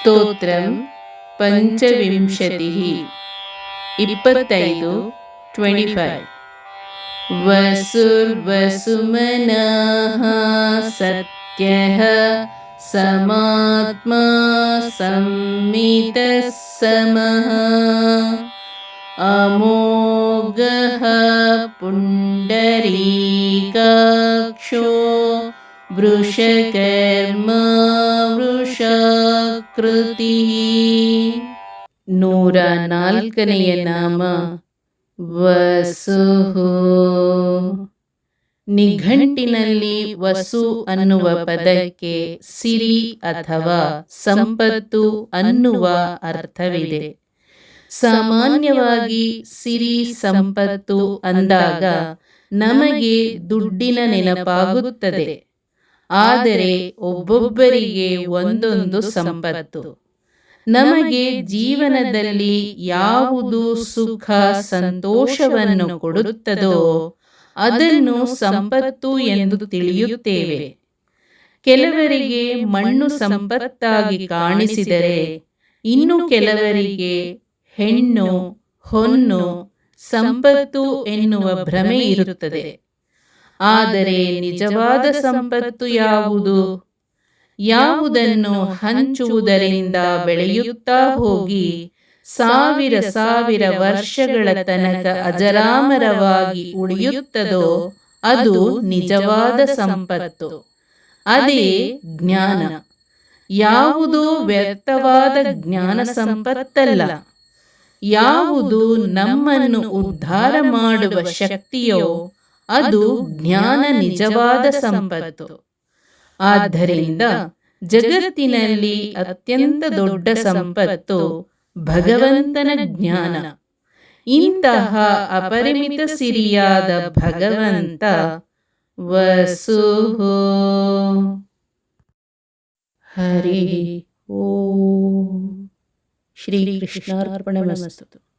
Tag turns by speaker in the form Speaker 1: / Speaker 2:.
Speaker 1: ಸ್ತೋತ್ರಂ ಪಂಚವಿಂಶತಿः ಇಪ್ಪತ್ತೈದು twenty five ವಸುರ್ವಸುಮನಃ ಸತ್ಯಃ समात्मा संमितः समः अमोघः पुण्डरीकाक्षो वृषकर्मा ವೃಷಾಕೃತಿ ನೂರ ನಾಲ್ಕನೆಯ ನಾಮ ವಸುಹು ನಿಘಂಟಿನಲ್ಲಿ ವಸು ಅನ್ನುವ ಪದಕ್ಕೆ ಸಿರಿ ಅಥವಾ ಸಂಪತ್ತು ಅನ್ನುವ ಅರ್ಥವಿದೆ ಸಾಮಾನ್ಯವಾಗಿ ಸಿರಿ ಸಂಪತ್ತು ಅಂದಾಗ ನಮಗೆ ದುಡ್ಡಿನ ನೆನಪಾಗುತ್ತದೆ ಆದರೆ ಒಬ್ಬೊಬ್ಬರಿಗೆ ಒಂದೊಂದು ಸಂಪತ್ತು. ನಮಗೆ ಜೀವನದಲ್ಲಿ ಯಾವುದು ಸುಖ, ಸಂತೋಷವನ್ನು ಕೊಡುತ್ತದೋ ಅದನ್ನು ಸಂಪತ್ತು ಎಂದು ತಿಳಿಯುತ್ತೇವೆ. ಕೆಲವರಿಗೆ ಮಣ್ಣು ಸಂಪತ್ತಾಗಿ ಕಾಣಿಸಿದರೆ, ಇನ್ನು ಕೆಲವರಿಗೆ ಹೆಣ್ಣು, ಹೊನ್ನು, ಸಂಪತ್ತು ಎನ್ನುವ ಭ್ರಮೆ ಇರುತ್ತದೆ. ಆದರೆ ನಿಜವಾದ ಸಂಪತ್ತು ಯಾವುದು? ಯಾವುದನ್ನು ಹಂಚುವುದರಿಂದ ಬೆಳೆಯುತ್ತಾ ಹೋಗಿ? ಸಾವಿರ ಸಾವಿರ ವರ್ಷಗಳ ತನಕ ಅಜರಾಮರವಾಗಿ ಉಳಿಯುತ್ತದೋ? ಅದು ನಿಜವಾದ ಸಂಪತ್ತು. ಅದೇ ಜ್ಞಾನ. ಯಾವುದು ವ್ಯರ್ಥವಾದ ಜ್ಞಾನ ಸಂಪತ್ತಲ್ಲ. ಯಾವುದು ನಮ್ಮನ್ನು ಉದ್ಧಾರ ಮಾಡುವ ಶಕ್ತಿಯೋ ಅದು ಜ್ಞಾನ ನಿಜವಾದ ಸಂಪತ್ತು. ಆದ್ದರಿಂದ ಜಗತ್ತಿನಲ್ಲಿ ಅತ್ಯಂತ ದೊಡ್ಡ ಸಂಪತ್ತು ಭಗವಂತನ ಜ್ಞಾನ. ಇಂತಹ ಅಪರಿಮಿತ ಸಿರಿಯಾದ ಭಗವಂತ ವಸು ಹರಿ ಓ. ಶ್ರೀ ಕೃಷ್ಣಾರ್ಪಣಮಸ್ತು.